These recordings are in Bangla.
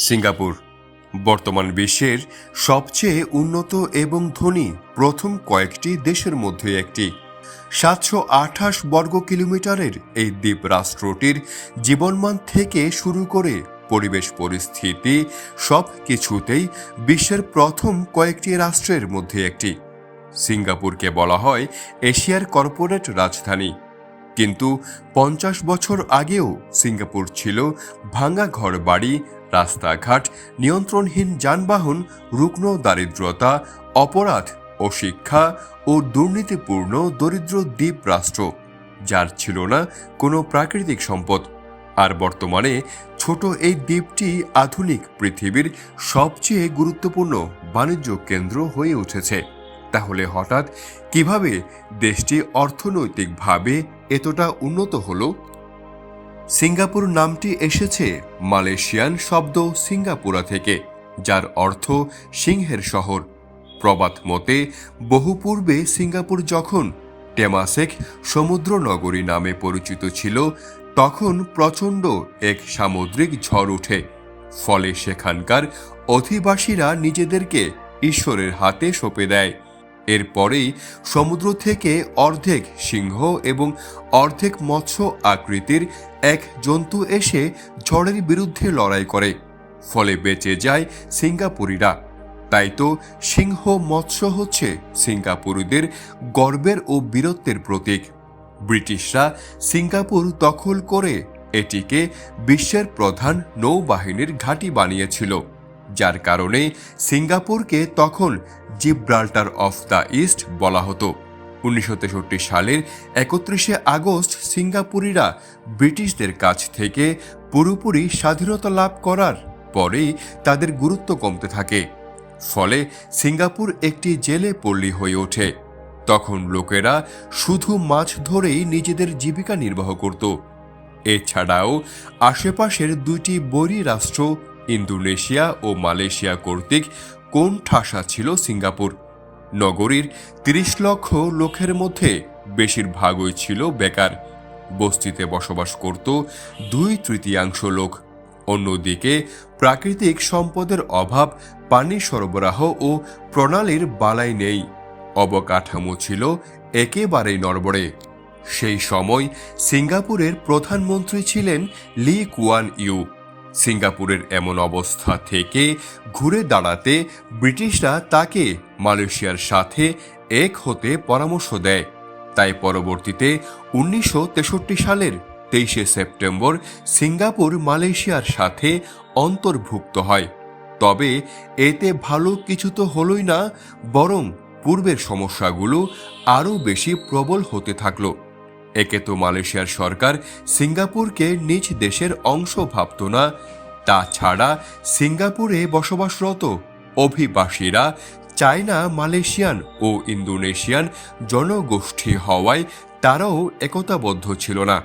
সিঙ্গাপুর। বর্তমান বিশ্বের সবচেয়ে উন্নত এবং ধনী প্রথম কয়েকটি দেশের মধ্যে একটি। সাতশো আঠাশ বর্গ কিলোমিটারের এই দ্বীপ রাষ্ট্রটির জীবনমান থেকে শুরু করে পরিবেশ পরিস্থিতি সব কিছুতেই বিশ্বের প্রথম কয়েকটি রাষ্ট্রের মধ্যে একটি। সিঙ্গাপুরকে বলা হয় এশিয়ার কর্পোরেট রাজধানী। কিন্তু পঞ্চাশ বছর আগেও সিঙ্গাপুর ছিল ভাঙা ঘর বাড়ি রাস্তাঘাট, নিয়ন্ত্রণহীন যানবাহন, রুগ্ন দারিদ্রতা, অপরাধ অশিক্ষা ও দুর্নীতিপূর্ণ দরিদ্র দ্বীপ রাষ্ট্র, যার ছিল না কোনো প্রাকৃতিক সম্পদ। আর বর্তমানে ছোট এই দ্বীপটি আধুনিক পৃথিবীর সবচেয়ে গুরুত্বপূর্ণ বাণিজ্য কেন্দ্র হয়ে উঠেছে। তাহলে হঠাৎ কীভাবে দেশটি অর্থনৈতিকভাবে এতটা উন্নত হলো? সিঙ্গাপুর নামটি এসেছে মালয়েশিয়ান শব্দ সিঙ্গাপুরা থেকে, যার অর্থ সিংহের শহর। প্রবাদ মতে, বহু পূর্বে সিঙ্গাপুর যখন টেমাসেক সমুদ্র নগরী নামে পরিচিত ছিল, তখন প্রচণ্ড এক সামুদ্রিক ঝড় ওঠে ফলে সেখানকার অধিবাসীরা নিজেদেরকে ঈশ্বরের হাতে সঁপে দেয়। এরপরেই সমুদ্র থেকে অর্ধেক সিংহ এবং অর্ধেক মৎস্য আকৃতির এক জন্তু এসে ঝড়ের বিরুদ্ধে লড়াই করে, ফলে বেঁচে যায় সিঙ্গাপুরিরা। তাই তো সিংহ মৎস্য হচ্ছে সিঙ্গাপুরিদের গর্বের ও বীরত্বের প্রতীক। ব্রিটিশরা সিঙ্গাপুর দখল করে এটিকে বিশ্বের প্রধান নৌবাহিনীর ঘাঁটি বানিয়েছিল। যার কারণে সিঙ্গাপুরকে তখন জিব্রাল্টার অফ দ্য ইস্ট বলা হতো। উনিশশো তেষট্টি সালের একত্রিশে আগস্ট সিঙ্গাপুরিরা ব্রিটিশদের কাছ থেকে পুরোপুরি স্বাধীনতা লাভ করার পরেই তাদের গুরুত্ব কমতে থাকে। ফলে সিঙ্গাপুর একটি জেলে পল্লী হয়ে ওঠে। তখন লোকেরা শুধু মাছ ধরেই নিজেদের জীবিকা নির্বাহ করত। এছাড়াও আশেপাশের দুইটি বৈরী রাষ্ট্র ইন্দোনেশিয়া ও মালয়েশিয়া কর্তৃক কোন ঠাসা ছিল সিঙ্গাপুর? নগরীর তিরিশ লক্ষ লোকের মধ্যে বেশিরভাগই ছিল বেকার। বস্তিতে বসবাস করত দুই তৃতীয়াংশ লোক। অন্যদিকে প্রাকৃতিক সম্পদের অভাব, পানি সরবরাহ ও প্রণালীর বালাই নেই। অবকাঠামো ছিল একেবারেই নড়বড়ে। সেই সময় সিঙ্গাপুরের প্রধানমন্ত্রী ছিলেন লি কুয়ান ইউ। সিঙ্গাপুরের এমন অবস্থা থেকে ঘুরে দাঁড়াতে ব্রিটিশরা তাকে মালয়েশিয়ার সাথে এক হতে পরামর্শ দেয়। তাই পরবর্তীতে উনিশশো তেষট্টি সালের তেইশে সেপ্টেম্বর সিঙ্গাপুর মালয়েশিয়ার সাথে অন্তর্ভুক্ত হয়। তবে এতে ভালো কিছু তো হলোই না, বরং পূর্বের সমস্যাগুলো আরও বেশি প্রবল হতে থাকল। একে তো মালয়েশিয়ার সরকার সিঙ্গাপুরকে নিজ দেশের অংশ ভাবত না। তাছাড়া সিঙ্গাপুরে বসবাসরত অভিবাসীরা চায়না, মালয়েশিয়ান ও ইন্দোনেশিয়ান জনগোষ্ঠী হওয়ায় তারাও একতাবদ্ধ ছিল না।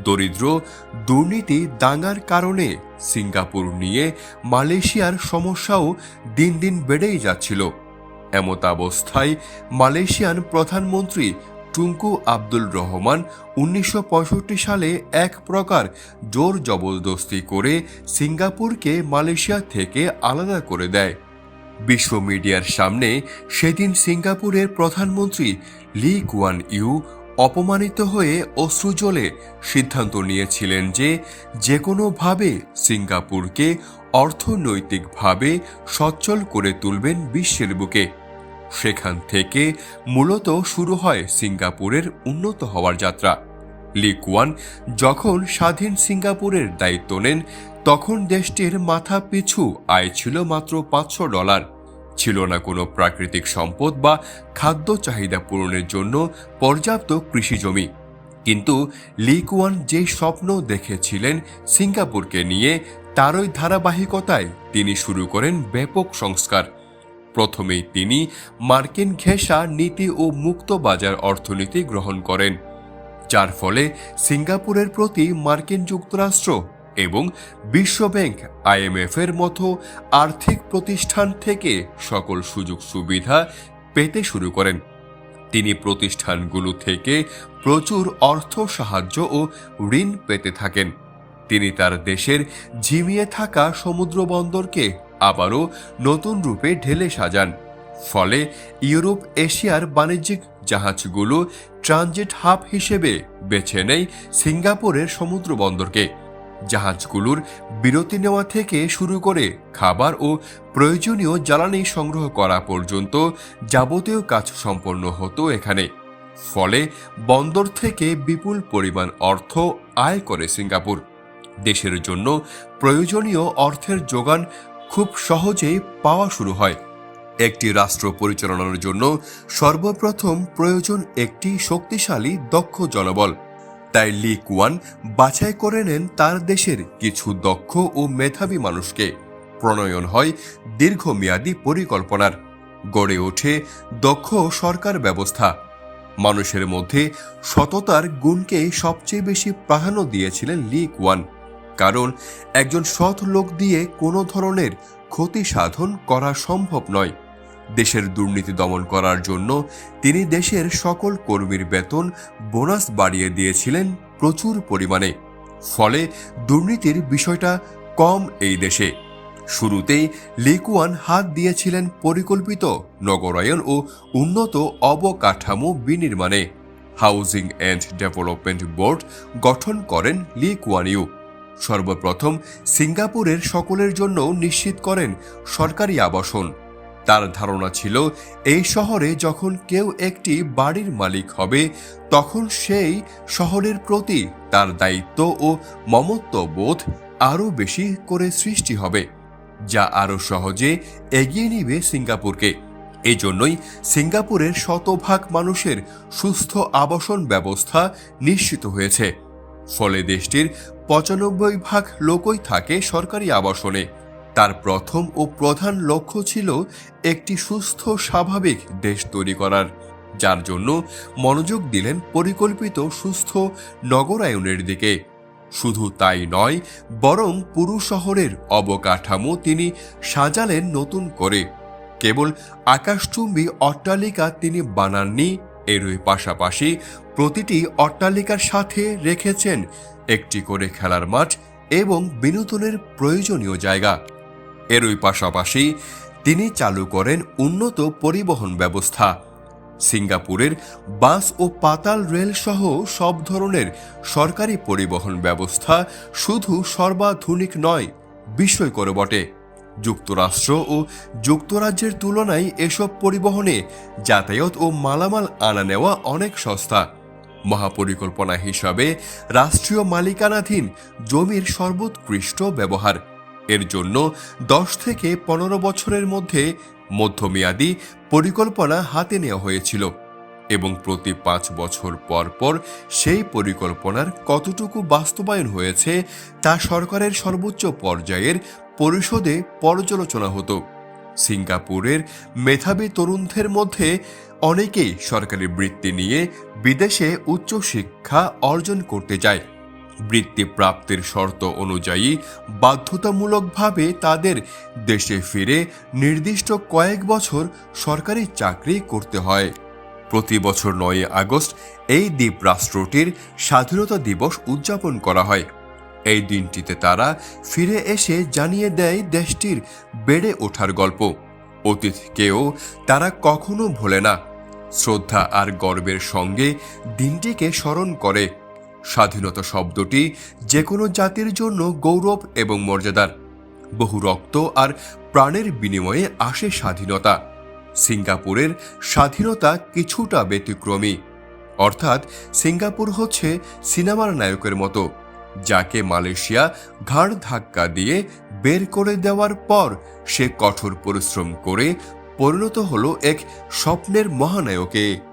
দরিদ্র দুর্নীতি দাঙ্গার কারণে সিঙ্গাপুর নিয়ে মালয়েশিয়ার সমস্যাও দিন দিন বেড়েই যাচ্ছিল। এমতাবস্থায় মালয়েশিয়ান প্রধানমন্ত্রী টুঙ্কু আব্দুল রহমান উনিশশো পঁয়ষট্টি সালে এক প্রকার জোর জবরদস্তি করে সিঙ্গাপুরকে মালয়েশিয়া থেকে আলাদা করে দেয়। বিশ্ব মিডিয়ার সামনে সেদিন সিঙ্গাপুরের প্রধানমন্ত্রী লি কুয়ান ইউ অপমানিত হয়ে অশ্রুজলে সিদ্ধান্ত নিয়েছিলেন যে যে কোনোভাবে সিঙ্গাপুরকে অর্থনৈতিকভাবে সচ্ছল করে তুলবেন বিশ্বের বুকে। সেখান থেকে মূলত শুরু হয় সিঙ্গাপুরের উন্নত হওয়ার যাত্রা। লিকুয়ান যখন স্বাধীন সিঙ্গাপুরের দায়িত্ব নেন, তখন দেশটির মাথা পিছু আয় ছিল মাত্র পাঁচশো ডলার। ছিল না কোনো প্রাকৃতিক সম্পদ বা খাদ্য চাহিদা পূরণের জন্য পর্যাপ্ত কৃষি জমি। কিন্তু লিকুয়ান যে স্বপ্ন দেখেছিলেন সিঙ্গাপুরকে নিয়ে, তারই ধারাবাহিকতায় তিনি শুরু করেন ব্যাপক সংস্কার। প্রথমেই তিনি মার্কিন ঘেঁষা নীতি ও মুক্ত বাজার অর্থনীতি গ্রহণ করেন, যার ফলে সিঙ্গাপুরের প্রতি মার্কিন যুক্তরাষ্ট্র এবং বিশ্বব্যাংক আইএমএফ এর মতো আর্থিক প্রতিষ্ঠান থেকে সকল সুযোগ সুবিধা পেতে শুরু করেন। তিনি প্রতিষ্ঠানগুলো থেকে প্রচুর অর্থ সাহায্য ও ঋণ পেতে থাকেন। তিনি তার দেশের ঝিমিয়ে থাকা সমুদ্র বন্দরকে আবারও নতুন রূপে ঢেলে সাজান। ফলে ইউরোপ এশিয়ার বাণিজ্যিক জাহাজগুলো ট্রানজিট হাব হিসেবে বেছে নেয় সিঙ্গাপুরের সমুদ্র বন্দরকে জাহাজগুলোর বিরতি নেওয়া থেকে শুরু করে খাবার ও প্রয়োজনীয় জ্বালানি সংগ্রহ করা পর্যন্ত যাবতীয় কাজ সম্পন্ন হতো এখানে। ফলে বন্দর থেকে বিপুল পরিমাণ অর্থ আয় করে সিঙ্গাপুর। দেশের জন্য প্রয়োজনীয় অর্থের যোগান খুব সহজেই পাওয়া শুরু হয়। একটি রাষ্ট্র পরিচালনার জন্য সর্বপ্রথম প্রয়োজন একটি শক্তিশালী, দক্ষ জনবল। তাই লি কুয়ান বাছাই করে নেন তার দেশের কিছু দক্ষ ও মেধাবী মানুষকে। প্রণয়ন হয় দীর্ঘমেয়াদী পরিকল্পনার। গড়ে ওঠে দক্ষ সরকার ব্যবস্থা। মানুষের মধ্যে সততার গুণকে সবচেয়ে বেশি প্রাধান্য দিয়েছিলেন লি কুয়ান। কারণ একজন সৎ লোক দিয়ে কোনো ধরনের ক্ষতি সাধন করা সম্ভব নয়। দেশের দুর্নীতি দমন করার জন্য তিনি দেশের সকল কর্মীর বেতন বোনাস বাড়িয়ে দিয়েছিলেন প্রচুর পরিমাণে। ফলে দুর্নীতির বিষয়টা কম এই দেশে। শুরুতেই লিকুয়ান হাত দিয়েছিলেন পরিকল্পিত, নগরায়ন ও উন্নত অবকাঠামো বিনির্মাণে। হাউজিং অ্যান্ড ডেভেলপমেন্ট বোর্ড গঠন করেন লি কুয়ানিউ সর্বপ্রথম সিঙ্গাপুরের সকলের জন্য নিশ্চিত করেন সরকারি আবাসন। তার ধারণা ছিল, এই শহরে যখন কেউ একটি বাড়ির মালিক হবে, তখন সেই শহরের প্রতি তার দায়িত্ব ও মমত্ববোধ আরও বেশি করে সৃষ্টি হবে, যা আরও সহজে এগিয়ে নিবে সিঙ্গাপুরকে। এজন্যই সিঙ্গাপুরের শতভাগ মানুষের সুস্থ আবাসন ব্যবস্থা নিশ্চিত হয়েছে। ফলে দেশটির পঁচানব্বই ভাগ লোকই থাকে সরকারি আবাসনে। তার প্রথম ও প্রধান লক্ষ্য ছিল একটি সুস্থ, স্বাভাবিক দেশ তৈরি করার। যার জন্য মনোযোগ দিলেন পরিকল্পিত সুস্থ নগরায়নের দিকে। শুধু তাই নয়, বরং পুরু শহরের অবকাঠামো তিনি সাজালেন নতুন করে। কেবল আকাশচুম্বী অট্টালিকা তিনি বানাননি এরই পাশাপাশি প্রতিটি অট্টালিকার সাথে রেখেছেন একটি করে খেলার মাঠ এবং বিনোদনের প্রয়োজনীয় জায়গা। এরই পাশাপাশি তিনি চালু করেন উন্নত পরিবহন ব্যবস্থা। সিঙ্গাপুরের বাস ও পাতাল রেল সহ সব ধরনের সরকারি পরিবহন ব্যবস্থা শুধু সর্বাধুনিক নয়, বিস্ময়কর বটে। যুক্তরাষ্ট্র ও যুক্তরাজ্যের তুলনায় এসব পরিবহনে যাতায়াত ও মালামাল আনা নেওয়া অনেক সস্তা। মহাপরিকল্পনা হিসাবে রাষ্ট্রীয় মালিকানাধীন জমির সর্বোৎকৃষ্ট ব্যবহার। এর জন্য দশ থেকে পনেরো বছরের মধ্যে মধ্যমেয়াদী পরিকল্পনা হাতে নেওয়া হয়েছিল এবং প্রতি পাঁচ বছর পর পর সেই পরিকল্পনার কতটুকু বাস্তবায়ন হয়েছে তা সরকারের সর্বোচ্চ পর্যায়ের পরিষদে পর্যালোচনা হতো। সিঙ্গাপুরের মেধাবী তরুণদের মধ্যে অনেকেই সরকারি বৃত্তি নিয়ে বিদেশে উচ্চশিক্ষা অর্জন করতে যায়। বৃত্তি প্রাপ্তির শর্ত অনুযায়ী বাধ্যতামূলকভাবে তাদের দেশে ফিরে নির্দিষ্ট কয়েক বছর সরকারি চাকরি করতে হয়। প্রতি বছর নয় আগস্ট এই দ্বীপ রাষ্ট্রটির স্বাধীনতা দিবস উদযাপন করা হয়। এই দিনটিতে তারা ফিরে এসে জানিয়ে দেয় দেশটির বেড়ে ওঠার গল্প। অতীতকেও তারা কখনো ভোলে না। শ্রদ্ধা আর গর্বের সঙ্গে দিনটিকে স্মরণ করে। স্বাধীনতা শব্দটি যে কোনো জাতির জন্য গৌরব এবং মর্যাদার। বহু রক্ত আর প্রাণের বিনিময়ে আসে স্বাধীনতা। সিঙ্গাপুরের স্বাধীনতা কিছুটা ব্যতিক্রমী। অর্থাৎ সিঙ্গাপুর হচ্ছে সিনেমার নায়কের মতো। যাকে মালয়েশিয়া ঘাড় ধাক্কা দিয়ে বের করে দেওয়ার পর সে কঠোর পরিশ্রম করে পরিণত হলো এক স্বপ্নের মহানায়কে।